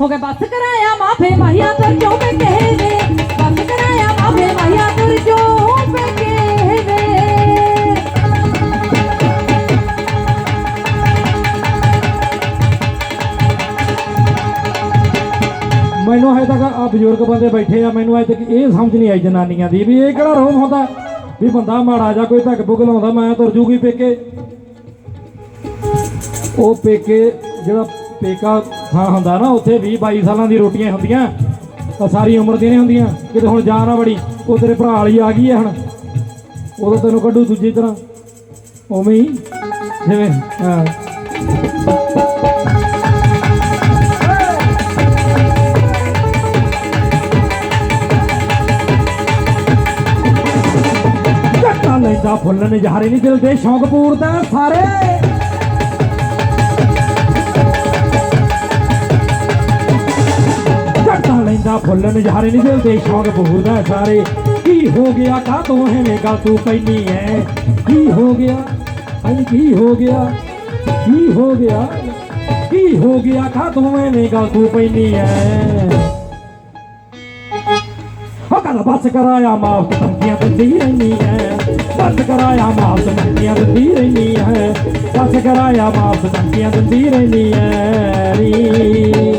ਹੋ ਗਏ ਬਸ ਕਰਾਇਆ ਮਾਫੇ ਮਾਹੀਆ ਤੁਰ ਜੋ ਮੈਂ ਕਹੇ ਵੇ ਬਸ ਕਰਾਇਆ ਮਾਫੇ ਮਾਹੀਆ ਤੁਰ ਜੋ ਮੈਂ ਕਹੇ ਵੇ ਮੈਨੂੰ ਹਜੇ ਤੱਕ ਆ ਬਜ਼ੁਰਗ ਬੰਦੇ ਬੈਠੇ ਆ, ਮੈਨੂੰ ਅਜੇ ਤੱਕ ਇਹ ਸਮਝ ਨਹੀਂ ਆਈ ਜਨਾਨੀਆਂ ਦੀ ਵੀ ਇਹ ਕਿਹੜਾ ਰੋਮ ਹੁੰਦਾ, ਵੀ ਬੰਦਾ ਮਾੜਾ ਜਾ ਕੋਈ ਧੱਕ ਬੁੱਕ ਲਾਉਂਦਾ, ਮੈਂ ਤੁਰ ਜੂਗੀ ਪੇਕੇ। ਉਹ ਪੇਕੇ ਜਿਹੜਾ ਪੇਕਾ ਥਾਂ ਹੁੰਦਾ ਨਾ, ਉੱਥੇ 20 22 ਸਾਲਾਂ ਦੀ ਰੋਟੀਆਂ ਹੁੰਦੀਆਂ। ਤਾਂ ਸਾਰੀ ਉਮਰ ਦੀਆਂ ਨਹੀਂ ਹੁੰਦੀਆਂ। ਕਿਤੇ ਹੁਣ ਜਾ ਨਾ ਬੜੀ, ਉਹ ਤੇਰੇ ਭਰਾ ਵਾਲੀ ਆ ਗਈ ਹੈ ਹੁਣ। ਉਦੋਂ ਤੈਨੂੰ ਕੱਢੂ ਦੂਜੀ ਤਰ੍ਹਾਂ। ਉਵੇਂ ਹੀ, ਜਿਵੇਂ, ਹਾਂ। ਲੈਂਦਾ ਫੁੱਲ ਨਜ਼ਾਰੇ ਨਹੀਂ ਦਿਲ ਦੇ ਸ਼ੌਂਕ ਪੂਰਦਾ ਸਾਰੇ। ਕੱਟਾ ਲੈਂਦਾ ਫੁੱਲ ਨਜ਼ਾਰੇ ਨਹੀਂ ਦਿਲ ਦੇ ਸ਼ੌਂਕ ਪੂਰਦਾ ਸਾਰੇ ਕੀ ਹੋ ਗਿਆ ਕਾ ਤੂੰ ਐਵੇਂ ਗੱਲ ਤੂੰ ਪੈਣੀ ਐ ਕੀ ਹੋ ਗਿਆ ਅਨ ਕੀ ਹੋ ਗਿਆ ਕੀ ਹੋ ਗਿਆ ਕੀ ਹੋ ਗਿਆ ਕਾ ਤੂੰ ਐਵੇਂ ਗੱਲ ਤੂੰ ਪੈਣੀ ਐ ਉਹ ਕਹਿੰਦਾ ਬਸ ਕਰਾਇਆ ਮਾਫ ਧਮਕੀਆਂ ਦਿੰਦੀ ਰਹਿਨੀ ਹੈ ਬਸ ਕਰਾਇਆ ਮਾਫ ਧਮਕੀਆਂ ਦਿੰਦੀ ਰਹਿਨੀ ਹੈ ਬਸ ਕਰਾਇਆ ਮਾਫ ਧਮਕੀਆਂ ਦਿੰਦੀ ਰਹਿਨੀ ਹੈ